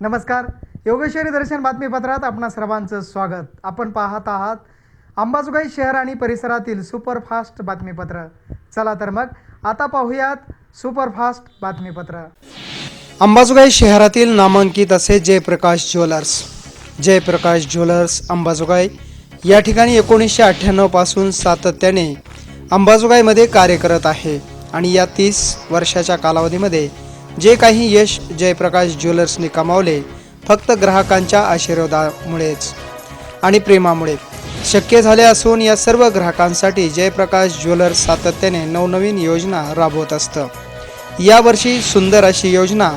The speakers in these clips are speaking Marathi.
नमस्कार. योगेश्वरी दर्शन बातमीपत्रात आपणा सर्वांचं स्वागत. आपण पाहत आहात अंबाजोगाई शहर आणि परिसरातील सुपरफास्ट बातमीपत्र. चला तर मग आता पाहूयात सुपरफास्ट बातमीपत्र. अंबाजोगाई शहरातील नामांकित असे जयप्रकाश ज्वेलर्स. जयप्रकाश ज्वेलर्स अंबाजोगाई. या ठिकाणी एकोणीसशे अठ्ठ्याण्णवपासून सातत्याने अंबाजोगाईमध्ये कार्य करत आहे आणि या तीस वर्षाच्या कालावधीमध्ये जे काही यश जयप्रकाश ज्वेलर्सने कमावले फक्त ग्राहकांच्या आशीर्वादामुळेच आणि प्रेमामुळे. शक्य झाले असून या सर्व ग्राहकांसाठी जयप्रकाश ज्वेलर्स सातत्याने नवनवीन योजना राबवत असतं. यावर्षी सुंदर अशी योजना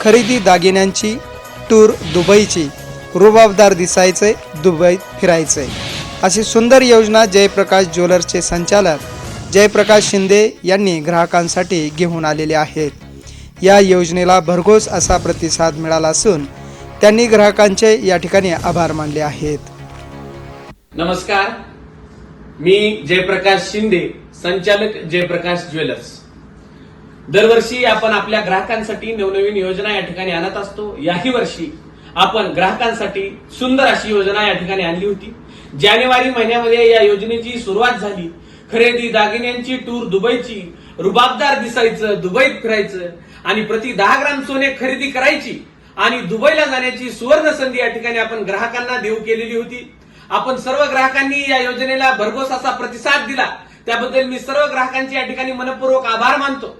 खरेदी दागिन्यांची टूर दुबईची रुबाबदार दिसायचे दुबईत फिरायचे. अशी सुंदर योजना जयप्रकाश ज्वेलर्सचे संचालक जयप्रकाश शिंदे यांनी ग्राहकांसाठी घेऊन आलेले आहेत. या योजनेला भरघोस असा प्रतिसाद मिळाला असून त्यांनी ग्राहकांचे या ठिकाणी आभार मानले आहेत. नमस्कार. मी जयप्रकाश शिंदे संचालक जयप्रकाश ज्वेलर्स. दरवर्षी आपण आपल्या ग्राहकांसाठी नवनवीन योजना या ठिकाणी आणत असतो. याही वर्षी आपण ग्राहकांसाठी सुंदर अशी योजना या ठिकाणी आणली होती. जानेवारी महिन्यामध्ये या योजनेची सुरुवात झाली. खरेदी दागिन्यांची टूर दुबईची रुबाबदार दिसायचं दुबईत फिरायचं आणि प्रति दहा ग्राम सोने खरेदी करायची आणि दुबईला जाण्याची सुवर्ण संधी या ठिकाणी आपण ग्राहकांना देऊ केलेली होती. आपण सर्व ग्राहकांनी या योजनेला भरघोस असा प्रतिसाद दिला. त्याबद्दल मी सर्व ग्राहकांचे या ठिकाणी मनपूर्वक आभार मानतो.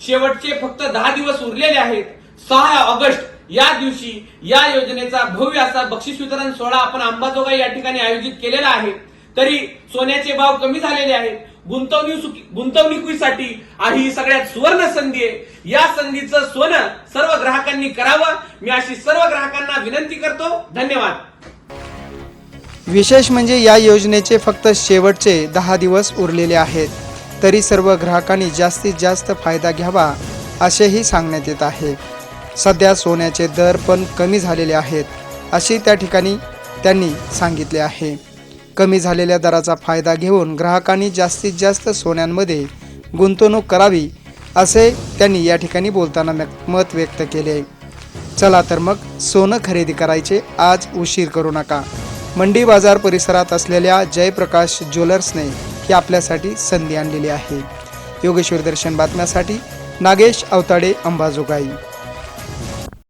शेवटचे फक्त दहा दिवस उरलेले आहेत. सहा ऑगस्ट या दिवशी या योजनेचा भव्य असा बक्षीस वितरण सोहळा आपण अंबाजोगाई या ठिकाणी आयोजित केलेला आहे. तरी सोन्याचे भाव कमी झालेले आहेत. गुंतवणूक गुंतवणुकीसाठी आणि ही सगळ्यात सुवर्ण संधी आहे. या संधीचं सोनं सर्व ग्राहकांनी करावं. मी अशी सर्व ग्राहकांना विनंती करतो. धन्यवाद. विशेष म्हणजे या योजनेचे फक्त शेवटचे दहा दिवस उरलेले आहेत. तरी सर्व ग्राहकांनी जास्तीत जास्त फायदा घ्यावा असेही सांगण्यात येत आहे. सध्या सोन्याचे दर पण कमी झालेले आहेत अशी त्या ठिकाणी त्यांनी सांगितले आहे. कमी झालेल्या दराचा फायदा घेऊन ग्राहकांनी जास्तीत जास्त सोन्यांमध्ये गुंतवणूक करावी असे त्यांनी या ठिकाणी बोलताना मत व्यक्त केले. चला तर मग सोनं खरेदी करायचे आज उशीर करू नका. मंडी बाजार परिसरात असलेल्या जयप्रकाश ज्वेलर्सने ही आपल्यासाठी संधी आणलेली आहे. योगेश्वर दर्शन बातम्यासाठी नागेश अवताडे अंबाजोगाई.